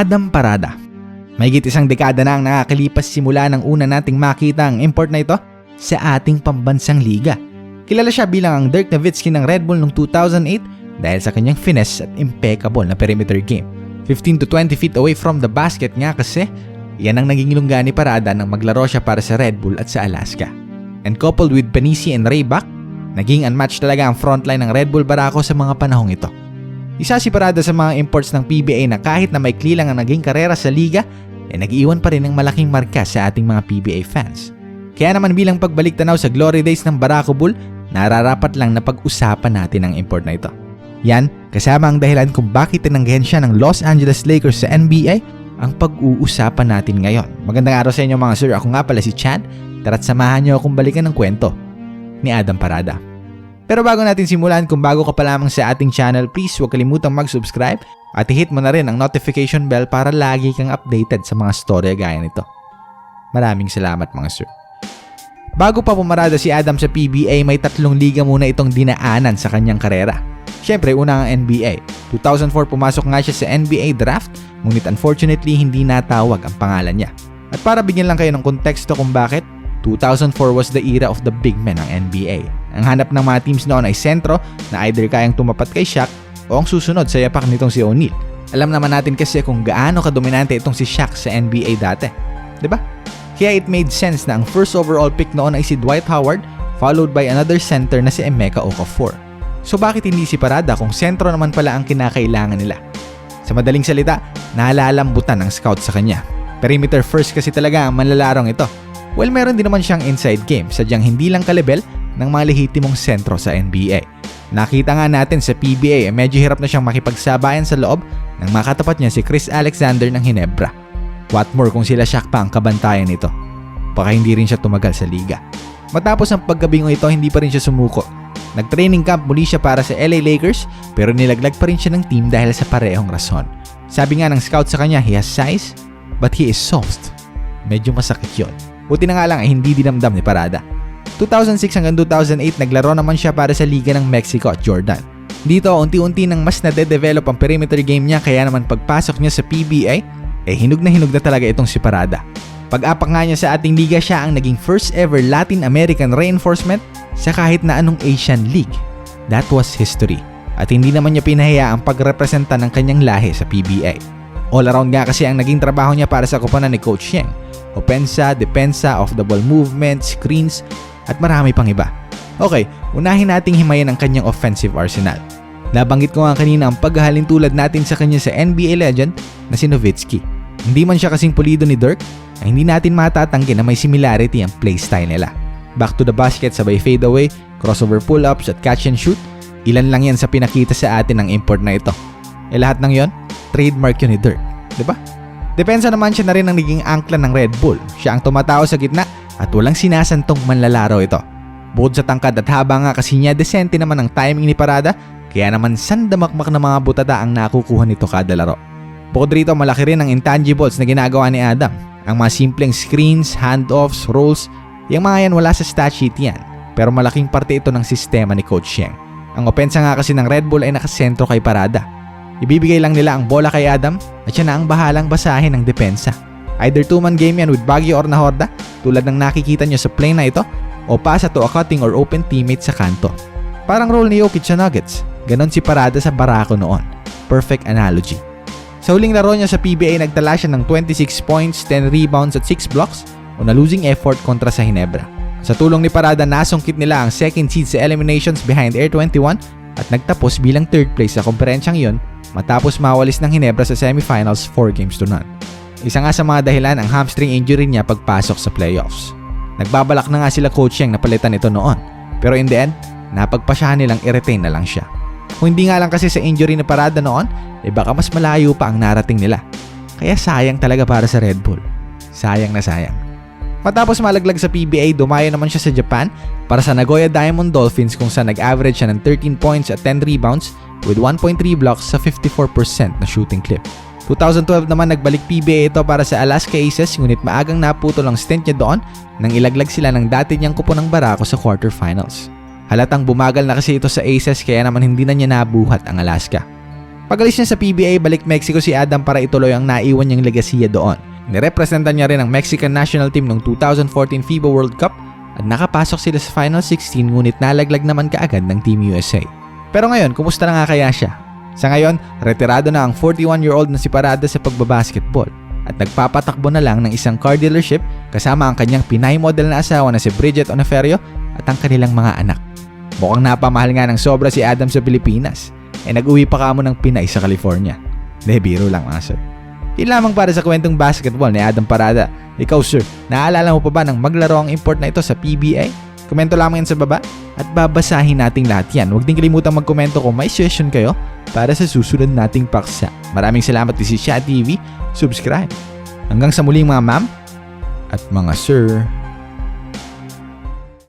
Adam Parada. Mahigit isang dekada na ang nakakalipas simula ng una nating makita ang import na ito sa ating pambansang liga. Kilala siya bilang ang Dirk Nowitzki ng Red Bull noong 2008 dahil sa kanyang finesse at impeccable na perimeter game. 15 to 20 feet away from the basket nga kasi yan ang naging ilongga ni Parada nang maglaro siya para sa Red Bull at sa Alaska. And coupled with Panisi and Rayback, naging unmatched talaga ang frontline ng Red Bull Barako sa mga panahong ito. Isa si Parada sa mga imports ng PBA na kahit na maikli lang ang naging karera sa liga, eh nag-iwan pa rin ng malaking marka sa ating mga PBA fans. Kaya naman bilang pagbalik tanaw sa glory days ng Barako Bull, nararapat lang na pag-usapan natin ang import na ito. Yan, kasama ang dahilan kung bakit tinanggihan siya ng Los Angeles Lakers sa NBA ang pag-uusapan natin ngayon. Magandang araw sa inyo mga sir, ako nga pala si Chad, tara't samahan niyo akong balikan ng kwento ni Adam Parada. Pero bago natin simulan, kung bago ka pa lamang sa ating channel, please huwag kalimutang mag-subscribe at i-hit mo na rin ang notification bell para lagi kang updated sa mga storya gaya nito. Maraming salamat mga sir. Bago pa pumarada si Adam sa PBA, may tatlong liga muna itong dinaanan sa kanyang karera. Siyempre, una ang NBA. 2004 pumasok nga siya sa NBA draft, ngunit unfortunately hindi natawag ang pangalan niya. At para bigyan lang kayo ng konteksto kung bakit, 2004 was the era of the big men ng NBA. Ang hanap ng mga teams noon ay sentro na either kayang tumapat kay Shaq o ang susunod sa yapak nitong si O'Neal. Alam naman natin kasi kung gaano kadominante itong si Shaq sa NBA dati. ba? Kaya it made sense na ang first overall pick noon ay si Dwight Howard followed by another center na si Emeka Okafor. So bakit hindi si Parada kung sentro naman pala ang kinakailangan nila? Sa madaling salita, nalalambutan ng scout sa kanya. Perimeter first kasi talaga ang manlalarong ito. Well, meron din naman siyang inside game, sadyang hindi lang kalebel ng mga lehitimong sentro sa NBA. Nakita nga natin sa PBA, eh, medyo hirap na siyang makipagsabayan sa loob nang makatapat niya si Chris Alexander ng Hinebra. What more kung sila Shaq pa ang kabantayan nito. Baka hindi rin siya tumagal sa liga. Matapos ang pagkabingo ito, hindi pa rin siya sumuko. Nag-training camp muli siya para sa LA Lakers pero nilaglag pa rin siya ng team dahil sa parehong rason. Sabi nga ng scout sa kanya, he has size, but he is soft. Medyo masakit yun. Buti na nga lang ay hindi dinamdam ni Parada. 2006 hanggang 2008 naglaro naman siya para sa Liga ng Mexico at Jordan. Dito unti-unti nang mas nade-develop ang perimeter game niya kaya naman pagpasok niya sa PBA, eh hinog na hinog na talaga itong si Parada. Pag-apak nga niya sa ating liga siya ang naging first ever Latin American reinforcement sa kahit na anong Asian League. That was history. At hindi naman niya pinahiya ang pagrepresenta ng kanyang lahi sa PBA. All around nga kasi ang naging trabaho niya para sa kupanan ni Coach Yeng. Opensa, depensa, off-the-ball movement, screens, at marami pang iba. Okay, unahin nating himayin ang kanyang offensive arsenal. Nabanggit ko nga kanina ang paghahalin tulad natin sa kanya sa NBA legend na si Nowitzki. Hindi man siya kasing pulido ni Dirk, ay hindi natin matatanggi na may similarity ang playstyle nila. Back to the basket sabay fade away, crossover pull-ups at catch and shoot, ilan lang yan sa pinakita sa atin ng import na ito. E lahat ng yon, trademark yun ni Dirk. 'di ba? Depensa naman siya na rin ang naging angkla ng Red Bull. Siya ang tumatao sa gitna at walang sinasantong manlalaro ito. Bukod sa tangkad at haba nga kasi niya desente naman ang timing ni Parada, kaya naman sandamakmak na mga butata ang nakukuha nito kada laro. Bukod rito malaki rin ang intangibles na ginagawa ni Adam. Ang mga simpleng screens, handoffs, rolls, yung mga yan wala sa stat sheet yan. Pero malaking parte ito ng sistema ni Coach Sheng. Ang opensa nga kasi ng Red Bull ay nakasentro kay Parada. Ibibigay lang nila ang bola kay Adam at siya na ang bahalang basahin ng depensa. Either two-man game yan with Baguio or Nahorda tulad ng nakikita nyo sa play na ito o pasa to a cutting or open teammate sa kanto. Parang role ni Jokic sa Nuggets. Ganon si Parada sa Barako noon. Perfect analogy. Sa huling laro niya sa PBA nagtala siya ng 26 points, 10 rebounds at 6 blocks o na losing effort kontra sa Hinebra. Sa tulong ni Parada nasungkit nila ang second seed sa eliminations behind Air 21 at nagtapos bilang third place sa komperensyang yon matapos mawalis ng Hinebra sa semifinals 4 games to none. Isa nga sa mga dahilan ang hamstring injury niya pagpasok sa playoffs. Nagbabalak na nga sila coach yung napalitan ito noon. Pero in the end, napagpasyahan nilang i-retain na lang siya. Kung hindi nga lang kasi sa injury na parada noon, eh baka mas malayo pa ang narating nila. Kaya sayang talaga para sa Red Bull. Sayang na sayang. Matapos malaglag sa PBA, dumayo naman siya sa Japan para sa Nagoya Diamond Dolphins kung saan nag-average siya ng 13 points at 10 rebounds with 1.3 blocks sa 54% na shooting clip. 2012 naman nagbalik PBA ito para sa Alaska Aces ngunit maagang naputol ang stint niya doon nang ilaglag sila ng dati niyang kupo ng Barako sa quarterfinals. Halatang bumagal na kasi ito sa Aces kaya naman hindi na niya nabuhat ang Alaska. Pagalis niya sa PBA, balik Mexico si Adam para ituloy ang naiwan niyang legasiya doon. Nirepresenta niya rin ang Mexican national team noong 2014 FIBA World Cup at nakapasok sila sa Final 16 ngunit nalaglag naman kaagad ng Team USA. Pero ngayon, kumusta na nga kaya siya? Sa ngayon, retirado na ang 41-year-old na si Parada sa pagbabasketball at nagpapatakbo na lang ng isang car dealership kasama ang kanyang Pinay model na asawa na si Bridget Oneferio at ang kanilang mga anak. Mukhang napamahal nga ng sobra si Adam sa Pilipinas eh nag-uwi pa kamo ng Pinay sa California. De, biro lang mga sir. Yun lamang para sa kwentong basketball ni Adam Parada. Ikaw sir, naalala mo pa ba nang maglaro ang import na ito sa PBA? Komento lamang yan sa baba at babasahin nating lahat yan. Huwag din kalimutang magkomento kung may suggestion kayo para sa susunod nating paksa. Maraming salamat din si Shad TV. Subscribe. Hanggang sa muling mga ma'am at mga sir.